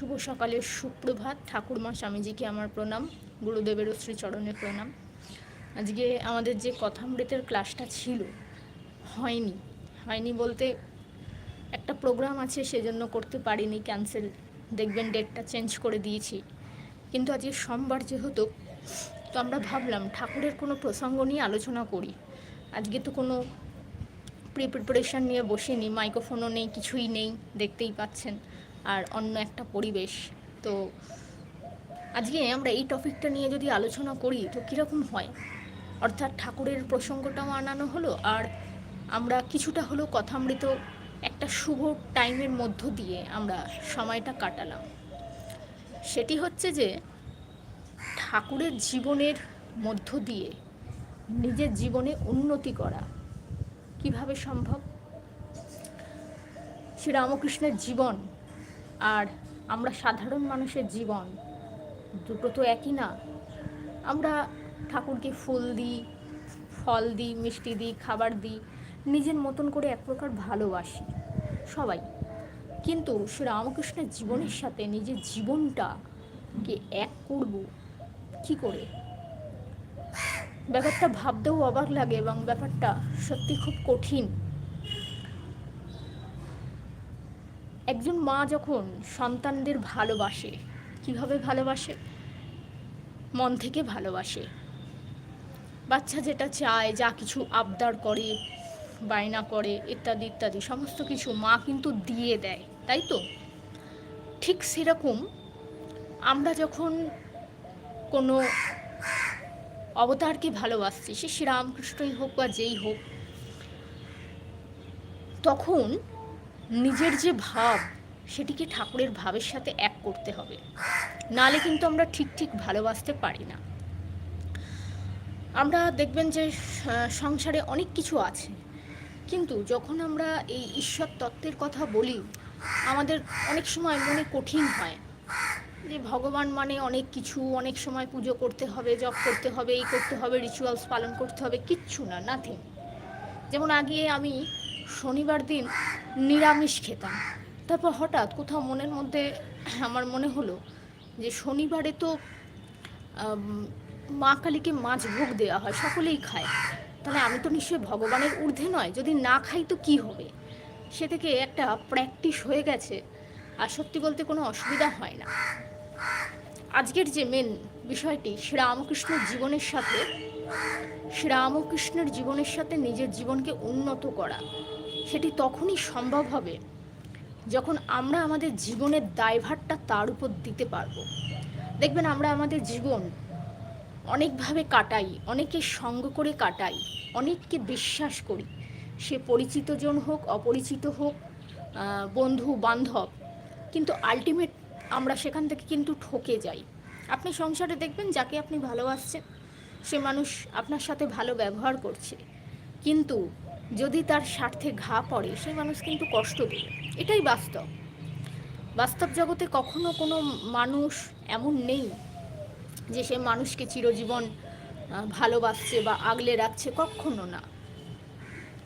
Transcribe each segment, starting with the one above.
শুভ সকালের সুপ্রভাত। ঠাকুরমা স্বামীজিকে আমার প্রণাম, গুরুদেবেরও শ্রীচরণের প্রণাম। আজকে আমাদের যে কথামৃতের ক্লাসটা ছিল, হয়নি। হয়নি বলতে একটা প্রোগ্রাম আছে, সেজন্য করতে পারিনি, ক্যান্সেল। দেখবেন ডেটটা চেঞ্জ করে দিয়েছি। কিন্তু আজকে সোমবার যেহেতু, তো আমরা ভাবলাম ঠাকুরের কোনো প্রসঙ্গ নিয়ে আলোচনা করি। আজকে তো কোনো প্রি প্রিপারেশান নিয়ে বসিনি, মাইক্রোফোনও নেই, কিছুই নেই, দেখতেই পাচ্ছেন। আর অন্য একটা পরিবেশ। তো আজকে আমরা এই টপিকটা নিয়ে যদি আলোচনা করি, তো কীরকম হয়? অর্থাৎ ঠাকুরের প্রসঙ্গটাও আনানো হলো আর আমরা কিছুটা হলেও কথামৃত একটা শুভ টাইমের মধ্য দিয়ে আমরা সময়টা কাটালাম। সেটি হচ্ছে যে, ঠাকুরের জীবনের মধ্য দিয়ে নিজের জীবনে উন্নতি করা কীভাবে সম্ভব? শ্রীরামকৃষ্ণের জীবন আর আমরা সাধারণ মানুষের জীবন, দুটো তো একই না। আমরা ঠাকুরকে ফুল দিই, ফল দিই, মিষ্টি দিই, খাবার দিই, নিজের মতন করে এক প্রকার ভালোবাসি সবাই। কিন্তু শ্রীরামকৃষ্ণের জীবনের সাথে নিজের জীবনটাকে এক করব কি করে? ব্যাপারটা ভাবতেও অবাক লাগে এবং ব্যাপারটা সত্যি খুব কঠিন। একজন মা যখন সন্তানদের ভালোবাসে, কীভাবে ভালোবাসে? মন থেকে ভালোবাসে। বাচ্চা যেটা চায়, যা কিছু আবদার করে, বায়না করে, ইত্যাদি ইত্যাদি, সমস্ত কিছু মা কিন্তু দিয়ে দেয়, তাই তো? ঠিক সেরকম আমরা যখন কোনো অবতারকে ভালোবাসছি, সে শ্রীরামকৃষ্ণই হোক বা যেই হোক, তখন নিজের যে ভাব, সেটিকে ঠাকুরের ভাবের সাথে এক করতে হবে। নালে কিন্তু আমরা ঠিক ঠিক ভালোবাসতে পারি না। আমরা দেখবেন যে সংসারে অনেক কিছু আছে। কিন্তু যখন আমরা এই ঈশ্বর তত্ত্বের কথা বলি, আমাদের অনেক সময় মনে কঠিন হয়। যে ভগবান মানে অনেক কিছু, অনেক সময় পুজো করতে হবে, জপ করতে হবে, এই করতে হবে রিচুয়ালস পালন করতে হবে, কিচ্ছু না নাথিং যেমন আগে আমি শনিবার দিন নিরামিষ খেতাম। তারপর হঠাৎ কোথাও মনের মধ্যে আমার মনে হলো যে শনিবারে তো মা কালীকে মাছ ভোগ দেওয়া হয়, সকলেই খায়। তাহলে আমি তো নিশ্চয়ই ভগবানের ঊর্ধ্বে নয়, যদি না খাই তো কি হবে? সে থেকে একটা প্র্যাকটিস হয়ে গেছে, আর সত্যি বলতে কোনো অসুবিধা হয় না। আজকের যে মেন বিষয়টি শ্রীরামকৃষ্ণের জীবনের সাথে, শ্রীরামকৃষ্ণের জীবনের সাথে নিজের জীবনকে উন্নত করা। সেটি তখনই সম্ভব হবে যখন আমরা আমাদের জীবনের দায়ভারটা তার উপর দিতে পারব। দেখবেন আমরা আমাদের জীবন অনেকভাবে কাটাই অনেকের সঙ্গ করে কাটাই, অনেককে বিশ্বাস করি। সে পরিচিত জন হোক, অপরিচিত হোক বন্ধু, বান্ধব, কিন্তু আলটিমেট আমরা সেখান থেকে কিন্তু ঠকে যাই। আপনি সংসারে দেখবেন যাকে আপনি ভালোবাসছেন, সে মানুষ আপনার সাথে ভালো ব্যবহার করছে। কিন্তু যদি তার স্বার্থে ঘা পড়ে, সেই মানুষ কিন্তু কষ্ট দেবে। এটাই বাস্তব। বাস্তব জগতে কখনো কোনো মানুষ এমন নেই যে সে মানুষকে চিরজীবন ভালোবাসছে বা আগলে রাখছে, কখনো না।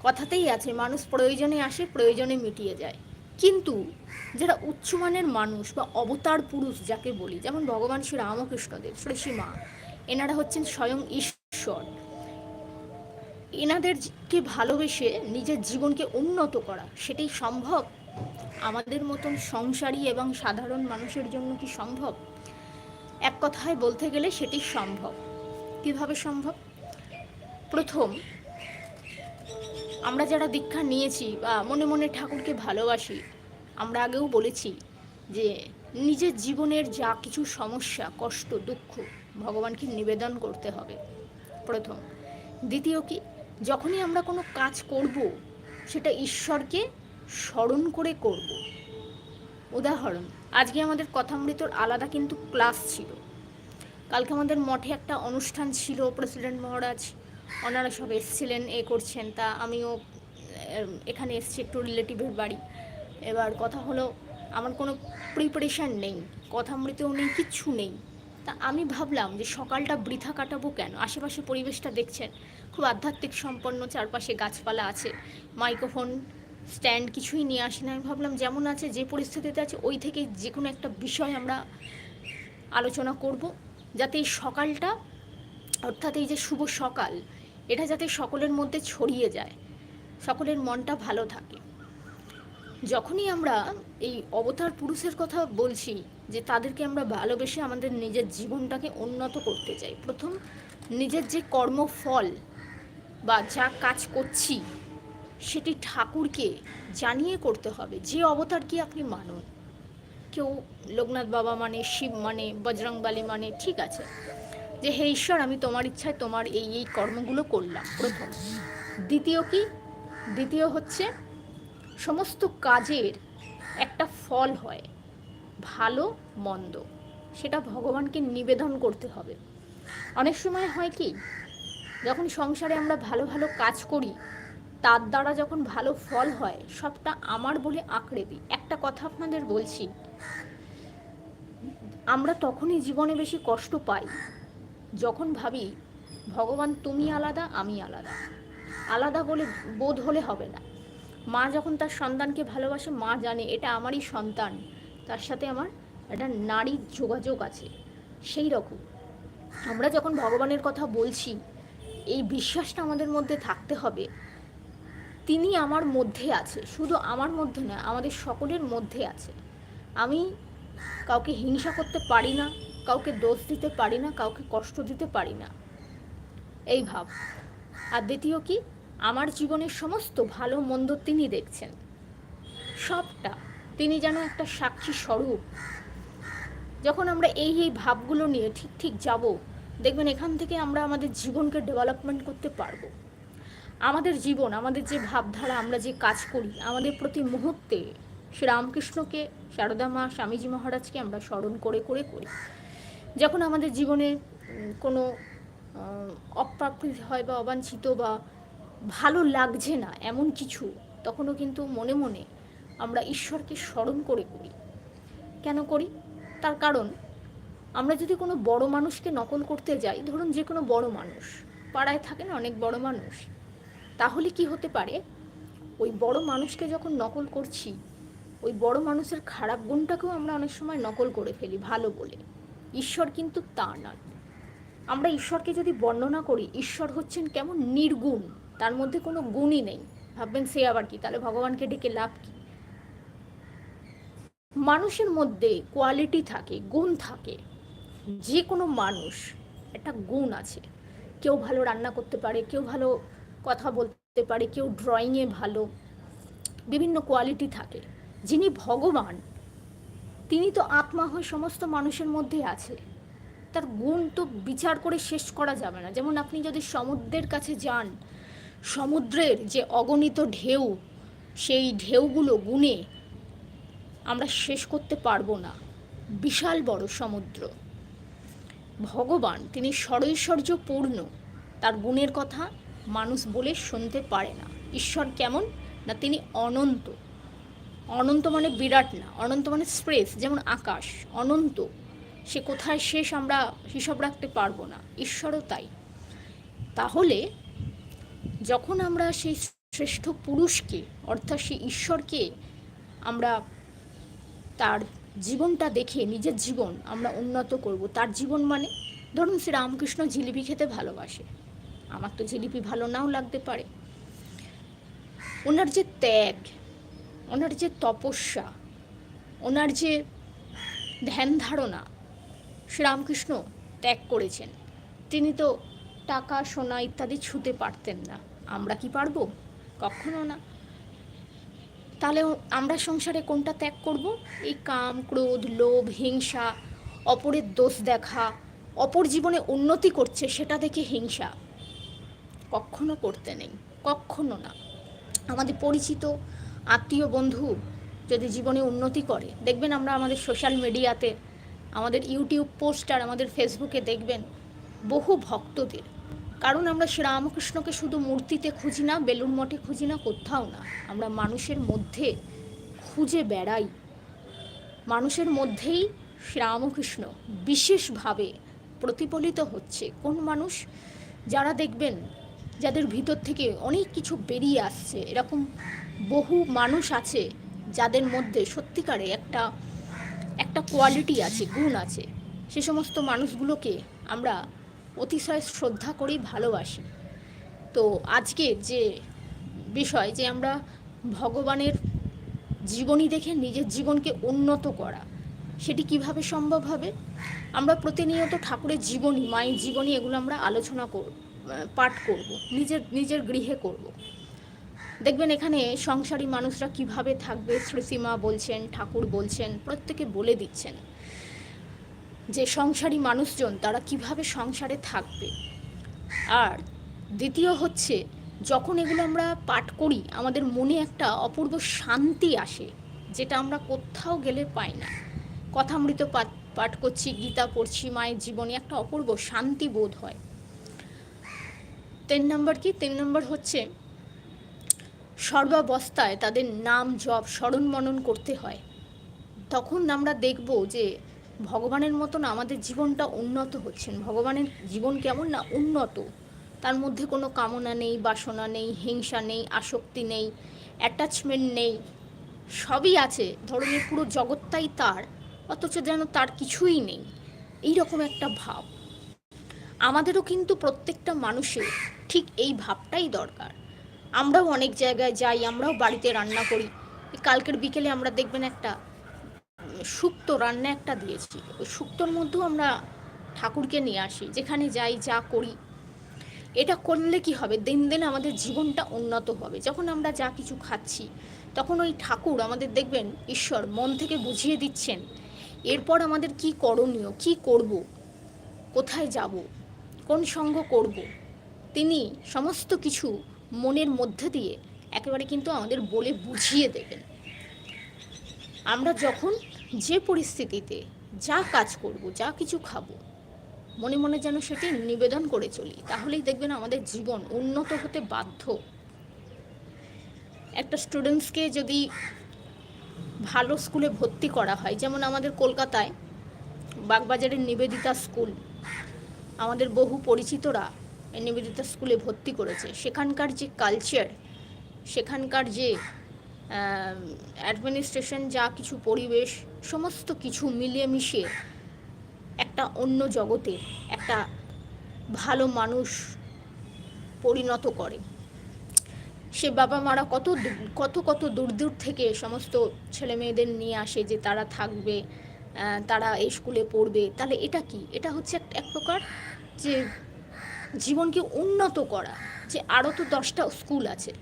কথাতেই আছে, মানুষ প্রয়োজনে আসে, প্রয়োজনে মিটিয়ে যায়। কিন্তু যারা উচ্চমানের মানুষ বা অবতার পুরুষ যাকে বলি, যেমন ভগবান শ্রী রামকৃষ্ণদেব শ্রী মা, এনারা হচ্ছেন স্বয়ং ঈশ্বর। এনাদেরকে ভালোবেসে নিজের জীবনকে উন্নত করা, সেটাই সম্ভব? আমাদের মতন সংসারী এবং সাধারণ মানুষের জন্য কি সম্ভব? এক কথায় বলতে গেলে সেটি সম্ভব। কীভাবে সম্ভব? প্রথম, আমরা যারা দীক্ষা নিয়েছি বা মনে মনে ঠাকুরকে ভালোবাসি, আমরা আগেও বলেছি যে নিজের জীবনের যা কিছু সমস্যা, কষ্ট, দুঃখ, ভগবানকে নিবেদন করতে হবে। প্রথম। দ্বিতীয় কি? যখনই আমরা কোনো কাজ করব, সেটা ঈশ্বরকে স্মরণ করে করব। উদাহরণ, আজকে আমাদের কথামৃতর আলাদা কিন্তু ক্লাস ছিল। কালকে আমাদের মঠে একটা অনুষ্ঠান ছিল, প্রেসিডেন্ট মহারাজ, ওনারা সব এসছিলেন, এ করছেন, তা আমিও এখানে এসছি একটু রিলেটিভের বাড়ি। এবার কথা হলো, আমার কোনো প্রিপারেশান নেই কথামৃতেও নেই কিচ্ছু নেই। তা আমি ভাবলাম যে সকালটা বৃথা কাটাবো কেন? আশেপাশে পরিবেশটা দেখছেন? খুব আধ্যাত্মিক সম্পন্ন চারপাশে গাছপালা আছে। মাইক্রোফোন, স্ট্যান্ড কিছুই নিয়ে আসি না। আমি ভাবলাম যেমন আছে, যে পরিস্থিতিতে আছে, ওই থেকে যে কোনো একটা বিষয় আমরা আলোচনা করব। যাতে এই সকালটা, অর্থাৎ এই যে শুভ সকাল, এটা যাতে সকলের মধ্যে ছড়িয়ে যায়, সকলের মনটা ভালো থাকে। যখনই আমরা এই অবতার পুরুষের কথা বলছি যে তাদেরকে আমরা ভালোবেসে আমাদের নিজের জীবনটাকে উন্নত করতে চাই। প্রথম, নিজের যে কর্মফল বা যা কাজ করছি, সেটি ঠাকুরকে জানিয়ে করতে হবে। যে অবতার কি আপনি মানুন। কেউ লোকনাথ বাবা মানে শিব মানে বজরংবালী মানে ঠিক আছে। যে হে ঈশ্বর, আমি তোমার ইচ্ছায় তোমার এই এই কর্মগুলো করলাম, প্রথম। দ্বিতীয় কি? দ্বিতীয় হচ্ছে, সমস্ত কাজের একটা ফল হয়। ভালো, মন্দ। সেটা ভগবানকে নিবেদন করতে হবে। অনেক সময় হয় কি, যখন সংসারে আমরা ভালো ভালো কাজ করি, তার দ্বারা যখন ভালো ফল হয়, সবটা আমার বলে আঁকড়ে দিই। একটা কথা আপনাদের বলছি, আমরা তখনই জীবনে বেশি কষ্ট পাই, যখন ভাবি, ভগবান, তুমি আলাদা, আমি আলাদা। আলাদা বলে বোধ হলে হবে না। মা যখন তার সন্তানকে ভালোবাসে, মা জানে, এটা আমারই সন্তান। তার সাথে আমার একটা নারীর যোগাযোগ আছে, সেই রকম। আমরা যখন ভগবানের কথা বলছি, এই বিশ্বাসটা আমাদের মধ্যে থাকতে হবে। তিনি আমার মধ্যে আছে, শুধু আমার মধ্যে না আমাদের সকলের মধ্যে আছে। আমি কাউকে হিংসা করতে পারি না, কাউকে দোষ দিতে পারি না, কাউকে কষ্ট দিতে পারি না। এই ভাব। আর দ্বিতীয় কি? আমার জীবনের সমস্ত ভালো মন্দ তিনি দেখছেন। সবটা তিনি যেন একটা সাক্ষী স্বরূপ। যখন আমরা এই এই ভাবগুলো নিয়ে ঠিক ঠিক যাব, দেখবেন এখান থেকে আমরা আমাদের জীবনকে ডেভেলপমেন্ট করতে পারব। আমাদের জীবন, আমাদের যে ভাবধারা, আমরা যে কাজ করি, আমাদের প্রতি মুহূর্তে শ্রী রামকৃষ্ণকে শারদা মা স্বামীজি মহারাজকে আমরা স্মরণ করে করে, করি। যখন আমাদের জীবনে কোনো অপ্রাকৃত হয় বা অবাঞ্ছিত বা ভালো লাগছে না এমন কিছু, তখনও কিন্তু মনে মনে আমরা ঈশ্বরকে স্মরণ করে করি। কেন করি? তার কারণ, আমরা যদি কোনো বড় মানুষকে নকল করতে যাই, ধরুন যে কোনো বড় মানুষ, পাড়ায় থাকেন অনেক বড় মানুষ, তাহলে কি হতে পারে? ওই বড় মানুষকে যখন নকল করছি, ওই বড় মানুষের খারাপ গুণটাকেও আমরা অনেক সময় নকল করে ফেলি, ভালো বলে। ঈশ্বর কিন্তু তা নয়। আমরা ঈশ্বরকে যদি বর্ণনা করি, ঈশ্বর হচ্ছেন কেমন নির্গুণ, তার মধ্যে কোনো গুণই নেই। ভাববেন, সে আবার কি? তাহলে ভগবানকে ডেকে লাভ কি? মানুষের মধ্যে কোয়ালিটি থাকে, গুণ থাকে। যে কোনো মানুষ, একটা গুণ আছে। কেউ ভালো রান্না করতে পারে, কেউ ভালো কথা বলতে পারে, কেউ ড্রয়িংয়ে ভালো, বিভিন্ন কোয়ালিটি থাকে। যিনি ভগবান, তিনি তো আত্মা হয়ে সমস্ত মানুষের মধ্যে আছে। তার গুণ তো বিচার করে শেষ করা যাবে না। যেমন আপনি যদি সমুদ্রের কাছে যান, সমুদ্রের যে অগণিত ঢেউ, সেই ঢেউগুলো গুণে আমরা শেষ করতে পারব না। বিশাল বড় সমুদ্র। ভগবান, তিনি ষড়ৈশ্বর্য পূর্ণ তার গুণের কথা মানুষ বলে শুনতে পারে না। ঈশ্বর কেমন? না, তিনি অনন্ত। অনন্ত মানে বিরাট না, অনন্ত মানে স্প্রেস যেমন আকাশ। অনন্ত, সে কোথায় শেষ আমরা হিসাব রাখতে পারব না। ঈশ্বরও তাই। তাহলে, যখন আমরা সেই শ্রেষ্ঠ পুরুষকে, অর্থাৎ সেই ঈশ্বরকে আমরা তার জীবনটা দেখে নিজের জীবন আমরা উন্নত করব। তার জীবন মানে ধরুন শ্রী রামকৃষ্ণ জিলিপি খেতে ভালোবাসে। আমার তো জিলিপি ভালো নাও লাগতে পারে। ওনার যে ত্যাগ, ওনার যে তপস্যা, ওনার যে ধ্যান ধারণা, শ্রীরামকৃষ্ণ ত্যাগ করেছেন। তিনি তো টাকা, সোনা ইত্যাদি ছুতে পারতেন না। আমরা কি পারব? কখনো না। তাহলে আমরা সংসারে কোনটা ত্যাগ করব? এই কাম, ক্রোধ, লোভ, হিংসা, অপরের দোষ দেখা, অপর জীবনে উন্নতি করছে, সেটা দেখে হিংসা। কখনো করতে নেই, কখনো না। আমাদের পরিচিত, আত্মীয় বন্ধু যদি জীবনে উন্নতি করে, দেখবেন আমরা আমাদের সোশ্যাল মিডিয়াতে আমাদের ইউটিউব পোস্টার আমাদের ফেসবুকে দেখবেন বহু ভক্তদের কারণ আমরা শ্রীরামকৃষ্ণকে শুধু মূর্তিতে খুঁজি না, বেলুন মঠে খুঁজি না, কোথাও না। আমরা মানুষের মধ্যে খুঁজে বেড়াই। মানুষের মধ্যেই শ্রীরামকৃষ্ণ বিশেষভাবে প্রতিফলিত হচ্ছে। কোন মানুষ, যারা দেখবেন, যাদের ভিতর থেকে অনেক কিছু বেরিয়ে আসছে, এরকম বহু মানুষ আছে, যাদের মধ্যে সত্যিকারে একটা একটা কোয়ালিটি আছে, গুণ আছে। সে সমস্ত মানুষগুলোকে আমরা অতিশয় শ্রদ্ধা করি ভালোবাসি। তো আজকে যে বিষয়, যে আমরা ভগবানের জীবনী দেখে নিজের জীবনকে উন্নত করা, সেটি কীভাবে সম্ভব হবে? আমরা প্রতিনিয়ত ঠাকুরের জীবনী, মায়ের জীবনী এগুলো আমরা আলোচনা কর, পাঠ করব, নিজের নিজের গৃহে করব। দেখবেন এখানে সংসারী মানুষরা কীভাবে থাকবে? শ্রীসীমা বলছেন, ঠাকুর বলছেন, প্রত্যেকে বলে দিচ্ছেন। যে সংসারী মানুষজন তারা কীভাবে সংসারে থাকবে। আর দ্বিতীয় হচ্ছে, যখন এগুলো আমরা পাঠ করি, আমাদের মনে একটা অপূর্ব শান্তি আসে, যেটা আমরা কোথাও গেলে পাই না। কথামৃত পাঠ পাঠ করছি, গীতা পড়ছি, মায়ের জীবনে একটা অপূর্ব শান্তি বোধ হয়। তিন নম্বর কি? তিন নম্বর হচ্ছে, সর্বাবস্থায় তাদের নাম, জপ, স্মরণ মনন করতে হয়। তখন আমরা দেখব যে ভগবানের মতন আমাদের জীবনটা উন্নত হচ্ছেন। ভগবানের জীবন কেমন না উন্নত, তার মধ্যে কোনো কামনা নেই, বাসনা নেই, হিংসা নেই, আসক্তি নেই অ্যাটাচমেন্ট নেই, সবই আছে। ধরুন পুরো জগৎটাই তার, অথচ যেন তার কিছুই নেই। এই রকম একটা ভাব। আমাদেরও কিন্তু প্রত্যেকটা মানুষের ঠিক এই ভাবটাই দরকার। আমরাও অনেক জায়গায় যাই, আমরাও বাড়িতে রান্না করি। কালকের বিকেলে আমরা দেখবেন একটা শুক্তো রান্না একটা দিয়েছি। ওই শুক্তোর মধ্যেও আমরা ঠাকুরকে নিয়ে আসি, যেখানে যাই, যা করি। এটা করলে কি হবে? দিন দিন আমাদের জীবনটা উন্নত হবে। যখন আমরা যা কিছু খাচ্ছি, তখন ওই ঠাকুর আমাদের দেখবেন, ঈশ্বর মন থেকে বুঝিয়ে দিচ্ছেন, এরপর আমাদের কি করণীয়, কি করব, কোথায় যাব, কোন সঙ্গ করব। তিনি সমস্ত কিছু মনের মধ্যে দিয়ে একেবারে কিন্তু আমাদের বলে বুঝিয়ে দেবেন। আমরা যখন যে পরিস্থিতিতে যা কাজ করব, যা কিছু খাব, মনে মনে যেন সেটি নিবেদন করে চলি, তাহলেই দেখবেন আমাদের জীবন উন্নত হতে বাধ্য। একটা স্টুডেন্টসকে যদি ভালো স্কুলে ভর্তি করা হয়, যেমন আমাদের কলকাতায় বাগবাজারের নিবেদিতা স্কুল, আমাদের বহু পরিচিতরা এই নিবেদিতা স্কুলে ভর্তি করেছে, সেখানকার যে কালচার সেখানকার যে অ্যাডমিনিস্ট্রেশন যা কিছু পরিবেশ সমস্ত কিছু মিলিয়ে মিশিয়ে একটা অন্য জগতে একটা ভালো মানুষ পরিণত করে। সে বাবা মারা কত কত কত দূর দূর থেকে সমস্ত ছেলে মেয়েদের নিয়ে আসে যে তারা থাকবে তারা এই স্কুলে পড়বে। তাহলে এটা কি? এটা হচ্ছে এক- এক প্রকার যে জীবনকে উন্নত করা। যে আরও তো দশটা স্কুল আছে।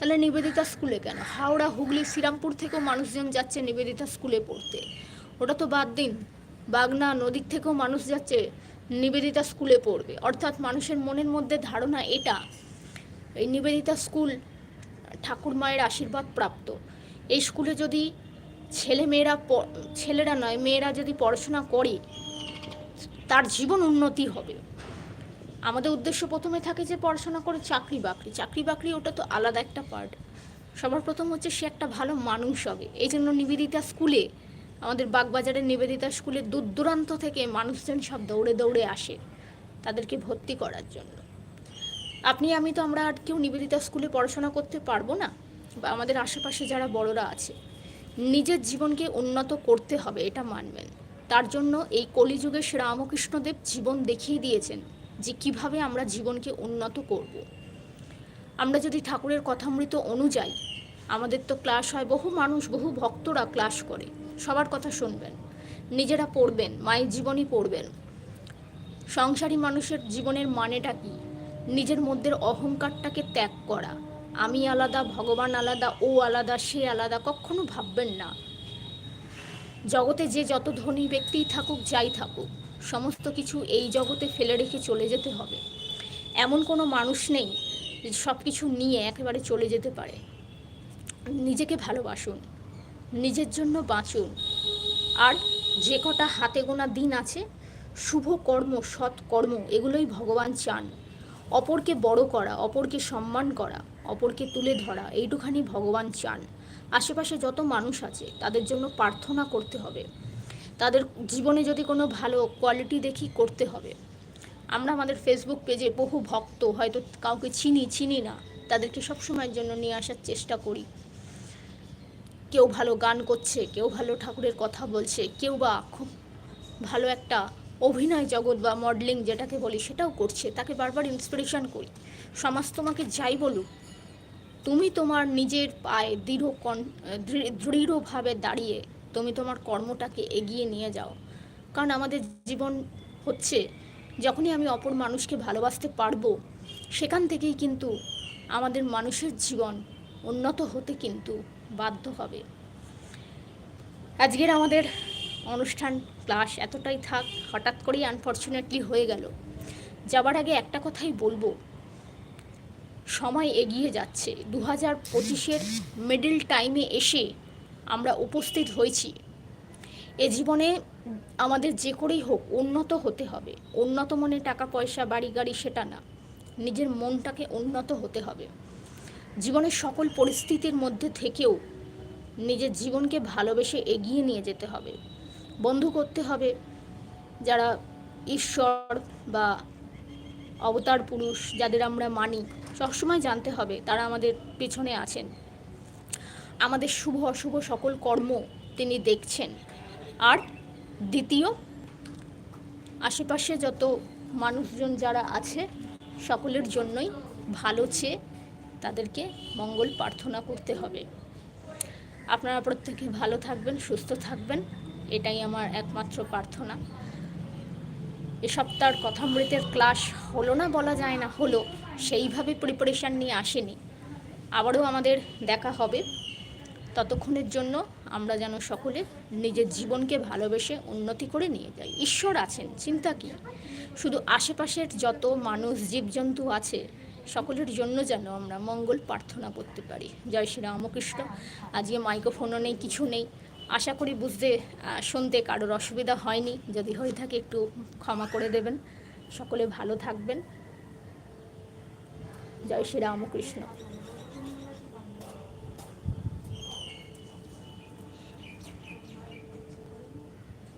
তাহলে নিবেদিতা স্কুলে কেন? হাওড়া, হুগলি, শ্রীরামপুর থেকেও মানুষজন যাচ্ছে নিবেদিতা স্কুলে পড়তে। ওটা তো বাদ দিন। বাগনা নদীর থেকেও মানুষ যাচ্ছে নিবেদিতা স্কুলে পড়বে। অর্থাৎ মানুষের মনের মধ্যে ধারণা এটা, এই নিবেদিতা স্কুল ঠাকুর মায়ের আশীর্বাদ প্রাপ্ত। এই স্কুলে যদি ছেলে মেয়েরা ছেলেরা নয়, মেয়েরা যদি পড়াশোনা করে, তার জীবন উন্নতি হবে। আমাদের উদ্দেশ্য প্রথমে থাকে যে পড়াশোনা করে চাকরি বাকরি। চাকরি বাকরি ওটা তো আলাদা একটা পার্ট সবার প্রথম হচ্ছে সে একটা ভালো মানুষ হবে। এই জন্য নিবেদিতা স্কুলে আমাদের বাগবাজারের নিবেদিতা স্কুলে দূর দূরান্ত থেকে মানুষজন সব দৌড়ে দৌড়ে আসে তাদেরকে ভর্তি করার জন্য। আপনি, আমি তো আমরা আর কেউ নিবেদিতা স্কুলে পড়াশোনা করতে পারব না। বা আমাদের আশেপাশে যারা বড়রা আছে, নিজের জীবনকে উন্নত করতে হবে, এটা মানবেন। তার জন্য এই কলিযুগে শ্রীরামকৃষ্ণদেব জীবন দেখিয়ে দিয়েছেন। যে কীভাবে আমরা জীবনকে উন্নত করব। আমরা যদি ঠাকুরের কথামৃত অনুযায়ী, আমাদের তো ক্লাস হয়, বহু মানুষ, বহু ভক্তরা ক্লাস করে, সবার কথা শুনবেন। নিজেরা পড়বেন, মায়ের জীবনই পড়বেন। সংসারী মানুষের জীবনের মানেটা কি? নিজের মধ্যে অহংকারটাকে ত্যাগ করা। আমি আলাদা, ভগবান আলাদা, ও আলাদা, সে আলাদা, কখনো ভাববেন না। জগতে যে যত ধনী ব্যক্তিই থাকুক, যাই থাকুক সমস্ত কিছু এই জগতে ফেলে রেখে চলে যেতে হবে। এমন কোনো মানুষ নেই যে সব কিছু নিয়ে একেবারে চলে যেতে পারে। নিজেকে ভালোবাসুন, নিজের জন্য বাঁচুন। আর যে কটা হাতে গোনা দিন আছে, শুভ কর্ম, সৎ কর্ম, এগুলোই ভগবান চান। অপরকে বড় করা, অপরকে সম্মান করা, অপরকে তুলে ধরা, এইটুখানি ভগবান চান। আশেপাশে যত মানুষ আছে, তাদের জন্য প্রার্থনা করতে হবে। তাদের জীবনে যদি কোনো ভালো কোয়ালিটি দেখি করতে হবে। আমরা আমাদের ফেসবুক পেজে বহু ভক্ত, হয়তো কাউকে চিনি চিনি না, তাদেরকে সবসময়ের জন্য নিয়ে আসার চেষ্টা করি। কেউ ভালো গান করছে, কেউ ভালো ঠাকুরের কথা বলছে, কেউ বা খুব ভালো একটা অভিনয় জগৎ বা মডেলিং যেটাকে বলি সেটাও করছে, তাকে বারবার ইন্সপিরেশন করি। সমাজ তোমাকে যাই বলুক, তুমি তোমার নিজের পায়ে দৃঢ় দৃঢ়ভাবে দাঁড়িয়ে তুমি তোমার কর্মটাকে এগিয়ে নিয়ে যাও। কারণ আমাদের জীবন হচ্ছে, যখনই আমি অপর মানুষকে ভালোবাসতে পারব, সেখান থেকেই কিন্তু আমাদের মানুষের জীবন উন্নত হতে কিন্তু বাধ্য হবে। আজকের আমাদের অনুষ্ঠান ক্লাস এতটাই থাক, হঠাৎ করেই আনফর্চুনেটলি হয়ে গেল। যাবার আগে একটা কথাই বলব, সময় এগিয়ে যাচ্ছে। দু হাজার পঁচিশের মিডল টাইমে এসে আমরা উপস্থিত হয়েছি। এ জীবনে আমাদের যে করেই হোক উন্নত হতে হবে। উন্নত মনে টাকা পয়সা, বাড়ি, গাড়ি সেটা না। নিজের মনটাকে উন্নত হতে হবে। জীবনের সকল পরিস্থিতির মধ্যে থেকেও নিজের জীবনকে ভালোবেসে এগিয়ে নিয়ে যেতে হবে। বন্ধু করতে হবে। যারা ঈশ্বর বা অবতার পুরুষ, যাদের আমরা মানি, সবসময় জানতে হবে তারা আমাদের পেছনে আছেন। আমাদের শুভ, অশুভ সকল কর্ম তিনি দেখছেন। আর দ্বিতীয়, আশেপাশে যত মানুষজন যারা আছে, সকলের জন্যই ভালো চেয়ে তাদেরকে মঙ্গল প্রার্থনা করতে হবে। আপনারা প্রত্যেকে ভালো থাকবেন, সুস্থ থাকবেন, এটাই আমার একমাত্র প্রার্থনা। এ সপ্তাহের কথামৃতের ক্লাস হলো না, বলা যায় না, হলো, সেইভাবে প্রিপারেশান নিয়ে আসেনি। আবারও আমাদের দেখা হবে। ততক্ষণের জন্য আমরা যেন সকলে নিজের জীবনকে ভালোবেসে উন্নতি করে নিয়ে যাই। ঈশ্বর আছেন, চিন্তা কি? শুধু আশেপাশের যত মানুষ, জীবজন্তু আছে, সকলের জন্য যেন আমরা মঙ্গল প্রার্থনা করতে পারি। জয় শ্রী রামকৃষ্ণ। আজকে মাইক্রোফোনও নেই, কিছু নেই। আশা করি বুঝতে শুনতে কারোর অসুবিধা হয়নি। যদি হয়ে থাকে একটু ক্ষমা করে দেবেন। সকলে ভালো থাকবেন। জয় শ্রী রামকৃষ্ণ।